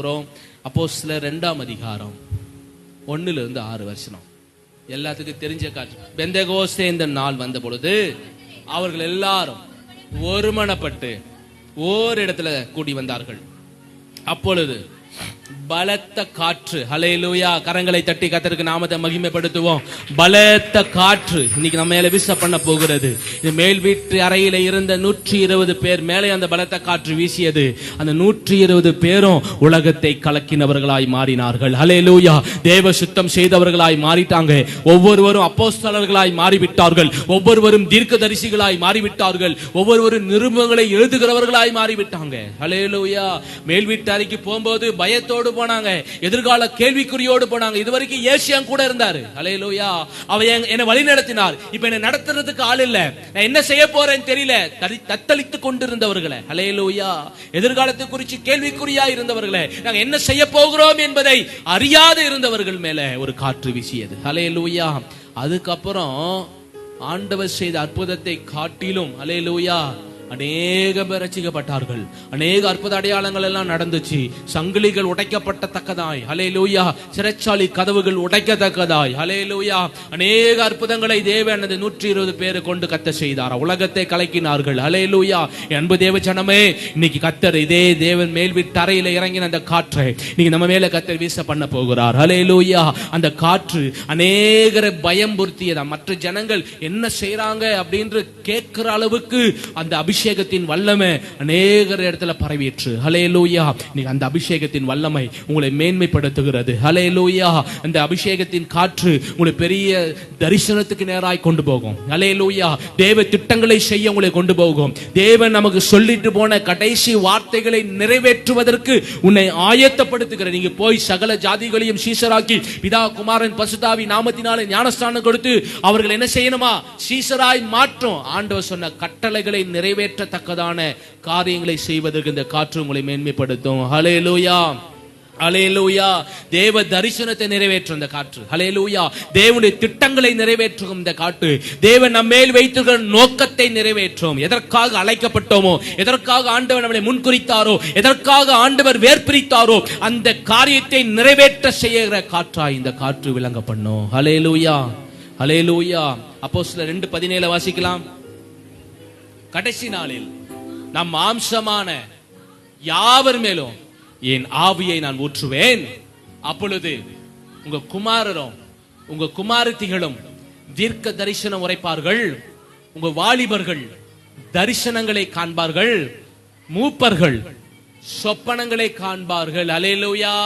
போகிறோம் அப்போ சில ரெண்டாம் அதிகாரம் ஒண்ணுல இருந்து ஆறு வருஷம் எல்லாத்துக்கும் தெரிஞ்ச காட்சி. பெந்தகோஸ்தே இந்த நாள் வந்த பொழுது அவர்கள் எல்லாரும் ஒருமனப்பட்டு ஓரிடத்துல கூடி வந்தார்கள். அப்பொழுது பலத்த காற்று. ஹலேலூயா கரங்களை தட்டி கத்தருக்கு நாமத்தை மகிமைப்படுத்துவோம். பலத்த காற்று இன்னைக்கு நம்ம மேல வீச பண்ண போகிறது. இது மேல் வீட்டு அறையில இருந்த நூற்றி இருபது பேர் மேலே அந்த பலத்த காற்று வீசியது. அந்த நூற்றி இருபது பேரும் உலகத்தை கலக்கினவர்களாய் மாறினார்கள். ஹலேலூயா தேவ சுத்தம் செய்தவர்களாய் மாறிட்டாங்க. ஒவ்வொருவரும் அப்போஸ்தலர்களாய் மாறிவிட்டார்கள். ஒவ்வொருவரும் தீர்க்க தரிசிகளாய் மாறிவிட்டார்கள். ஒவ்வொருவரும் நிருபங்களை எழுதுகிறவர்களாய் மாறிவிட்டாங்க. ஹலேலூயா மேல் வீட்டு அறைக்கு போகும்போது பயத்தோடு போனாங்க. எதிர்கால கேள்விக்குறியோடு போனாங்க. இது வரைக்கும் ஏசியா கூட இருந்தாரு. ஹலேலூயா அவ என்னை வழி நடத்தினார் இப்ப என்னை நடத்துறதுக்கு ஆள் இல்ல. நான் என்ன செய்ய போறேன்னு தெரியல. தத்தளித்து கொண்டிருந்தவர்களை. கொண்டிருந்தவர்களே எதிர்காலத்தை குறித்து கேள்விக்குறியா இருந்தவர்களை. நாங்க என்ன செய்ய போகிறோம் என்பதை அறியாது இருந்தவர்கள் மேல ஒரு காற்று வீசியது. ஹலேலூயா அதுக்கப்புறம் ஆண்டவர் செய்த அற்புதத்தை காட்டிலும் ஹலேலூயா அநேக பேர் ரசிக்கப்பட்டார்கள். அநேக அற்புத அடையாளங்கள் எல்லாம் நடந்துச்சு. சங்கிலிகள் உடைக்கப்பட்டத்தக்கதாய். ஹலே லூயா சிறைச்சாலை கதவுகள் உடைக்கத்தக்கதாய். ஹலே லூயா அநேக அற்புதங்களை தேவன் நூற்றி இருபது பேரை கொண்டு கத்த செய்தார். உலகத்தை கலக்கினார்கள். ஹலே லூயா அன்பு தேவ ஜனமே இன்னைக்கு கத்தர் இதே தேவன் மேல் தரையில இறங்கின அந்த காற்றை இன்னைக்கு நம்ம மேல கத்தர் வீச பண்ண போகிறார். ஹலே லூயா அந்த காற்று அநேகரை பயம்புறுத்தியதா மற்ற ஜனங்கள் என்ன செய்யறாங்க அப்படின்னு கேட்கிற அளவுக்கு அந்த அபிஷேகத்தின் வல்லமை அநேகர் இடத்துல பரவிற்று. ஹலே லூயா நீங்க அந்த அபிஷேகத்தின் வல்லமை உங்களை மேன்மைப்படுத்துகிறது. ஹலே லூயா அந்த அபிஷேகத்தின் காற்று உங்களை பெரிய தரிசனத்துக்கு நேராய் கொண்டு போகும். ஹலே லூயா தேவ திட்டங்களை செய்ய உங்களை கொண்டு போகும். தேவன் நமக்கு சொல்லிட்டு போன கடைசி வார்த்தைகளை நிறைவேற்றுவதற்கு உன்னை ஆயத்தப்படுத்துகிற நீங்க போய் சகல ஜாதிகளையும் சீசராக்கி பிதா குமாரன் பசுதாவி நாமத்தினால ஞானஸ்தானம் கொடுத்து அவர்கள் என்ன செய்யணுமா? சீசராய் மாற்றும். ஆண்டவர் சொன்ன கட்டளைகளை நிறைவேற்றத்தக்கதான காரியங்களை செய்வதற்கு இந்த காற்று உங்களை மேன்மைப்படுத்தும். ஹலேலூயா ஹலேலூயா தேவ தரிசனத்தை நிறைவேற்றும் இந்த காற்று. ஹலேலூயா தேவனுடைய திட்டங்களை நிறைவேற்றும் இந்த காற்று. தேவன் நம்மேல் வைத்திருக்கிற நோக்கத்தை நிறைவேற்றும். எதற்காக அழைக்கப்பட்டோமோ எதற்காக ஆண்டவர் நம்மளை முன்குறித்தாரோ எதற்காக ஆண்டவர் வேர்பிரித்தாரோ அந்த காரியத்தை நிறைவேற்ற செய்கிற காற்றாய் இந்த காற்று விளங்க பண்ணும் ஹலேலூயா ஹலேலூயா அப்போ சில ரெண்டு பதினேழு வாசிக்கலாம். கடைசி நாளில் நம் மாம்சமான யாவர் மேலும் என் ஆவியை நான் ஊற்றுவேன். அப்பொழுது உங்க குமாரரும் உங்க குமாரத்திகளும் தீர்க்க தரிசனம் உரைப்பார்கள். உங்க வாலிபர்கள் தரிசனங்களை காண்பார்கள். மூப்பர்கள் சொப்பனங்களை காண்பார்கள். அலேலூயா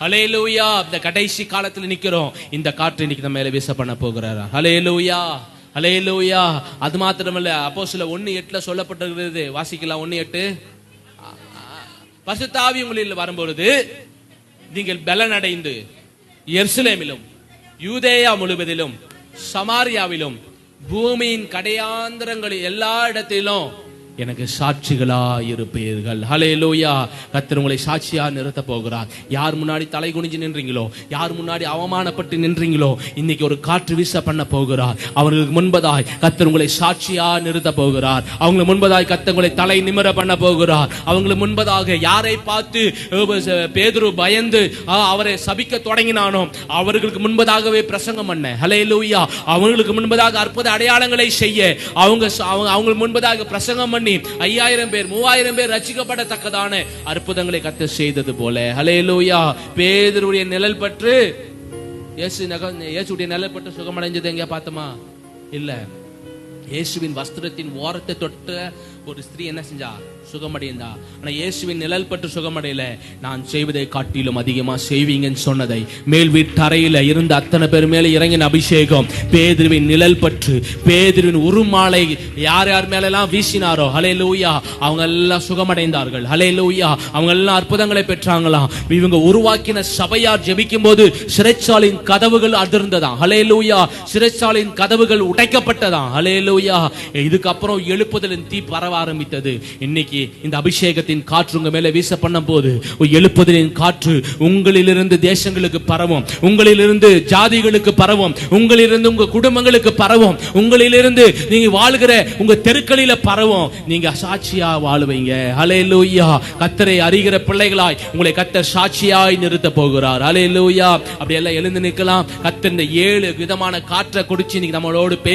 அலேலூயா இந்த கடைசி காலத்துல நிக்கிறோம். இந்த காற்று இன்னைக்கு நம்ம மேல வீச பண்ண போகிறாரா? அலேலூயா அலையிலூயா அது மாத்திரமல்ல அப்போ சில ஒன்னு எட்டுல சொல்லப்பட்டிருக்கிறது. வாசிக்கலாம் ஒன்னு எட்டு. பசுத்தாவி உங்களில் வரும்பொழுது நீங்கள் பலனடைந்து எர்சுலேமிலும் யூதேயா முழுவதிலும் சமாரியாவிலும் பூமியின் கடையாந்திரங்களில் எல்லா இடத்திலும் எனக்கு சாட்சிகளா இருப்பீர்கள் ஹலேலூயா கத்தர் உங்களை சாட்சியா நிறுத்த போகிறார். யார் முன்னாடி தலை குனிஞ்சு நின்றீங்களோ யார் முன்னாடி அவமானப்பட்டு நின்றீங்களோ இன்னைக்கு ஒரு காற்று வீச பண்ண போகிறார். அவர்களுக்கு முன்பதாய் கத்தர் உங்களை சாட்சியா நிறுத்த போகிறார். அவங்களுக்கு முன்பதாய் கத்தங்களை தலை நிமிர பண்ண போகிறார். அவங்களுக்கு முன்பதாக யாரை பார்த்து பேதுரு பயந்து அவரை சபிக்க தொடங்கினானோ அவர்களுக்கு முன்பதாகவே பிரசங்கம் பண்ண. ஹலேலூயா அவங்களுக்கு முன்பதாக அற்புத அடையாளங்களை செய்ய அவங்க அவங்க முன்பதாக பிரசங்கம் பண்ண. ஐயாயிரம் பேர் மூவாயிரம் பேர் ரசிக்கப்படத்தக்கதான அற்புதங்களை கத்த செய்தது போல. ஹலேலூயா பேதருடைய நிழல் பற்று. இயேசு நக இயேசுடைய நிழல் பற்று சுகமடைஞ்சது எங்க பார்த்தோமா? இல்ல. இயேசுவின் வஸ்திரத்தின் ஓரத்தை தொட்ட ஒரு ஸ்திரீ என்ன செஞ்சா? சுகமடைந்தா. ஆனா இயேசுவின் நிழல் பட்டு சுகமடையல. நான் செய்வதை காட்டிலும் அதிகமா செய்வீங்கன்னு சொன்னதை. மேல் வீட்டறையில இருந்த அத்தனை பேர் மேல இறங்கின அபிஷேகம். பேதிருவின் நிழல் பற்று பேதிருவின் உருமாலை யார் யார் மேல எல்லாம் வீசினாரோ ஹலே லூயா அவங்க எல்லாம் சுகமடைந்தார்கள். ஹலே லூயா அவங்க எல்லாம் அற்புதங்களை பெற்றாங்களாம். இவங்க உருவாக்கின சபையார் ஜெபிக்கும் போது சிறைச்சாலின் கதவுகள் அதிர்ந்ததாம். ஹலே லூயா சிறைச்சாலின் கதவுகள் உடைக்கப்பட்டதாம். ஹலே லூயா இதுக்கப்புறம் எழுப்புதலின் தீ பரவ ஆரம்பித்தது. இன்னைக்கு இந்த அபிஷேகத்தின் காற்று உங்க மேல வீச பண்ணும் போது எழுப்புதலின் காற்று உங்களிலிருந்து தேசங்களுக்கு பரவும். உங்களிலிருந்து ஜாதிகளுக்கு பரவும். உங்களிலிருந்து உங்க குடும்பங்களுக்கு பரவும். உங்களிலிருந்து நீங்க வாழ்கிற உங்க தெருக்களில பரவும். நீங்க சாட்சியா வாழுவீங்க. லூயா கத்தரை அறிகிற பிள்ளைகளாய் உங்களை கத்தர் சாட்சியாய் நிறுத்த போகிறார். ஹalleluya. அப்படி எல்லாம் எழுந்து நிற்கலாம். கத்தர் இந்த ஏழு விதமான காற்றை குடிச்சு இன்னைக்கு நம்மளோடு பேசி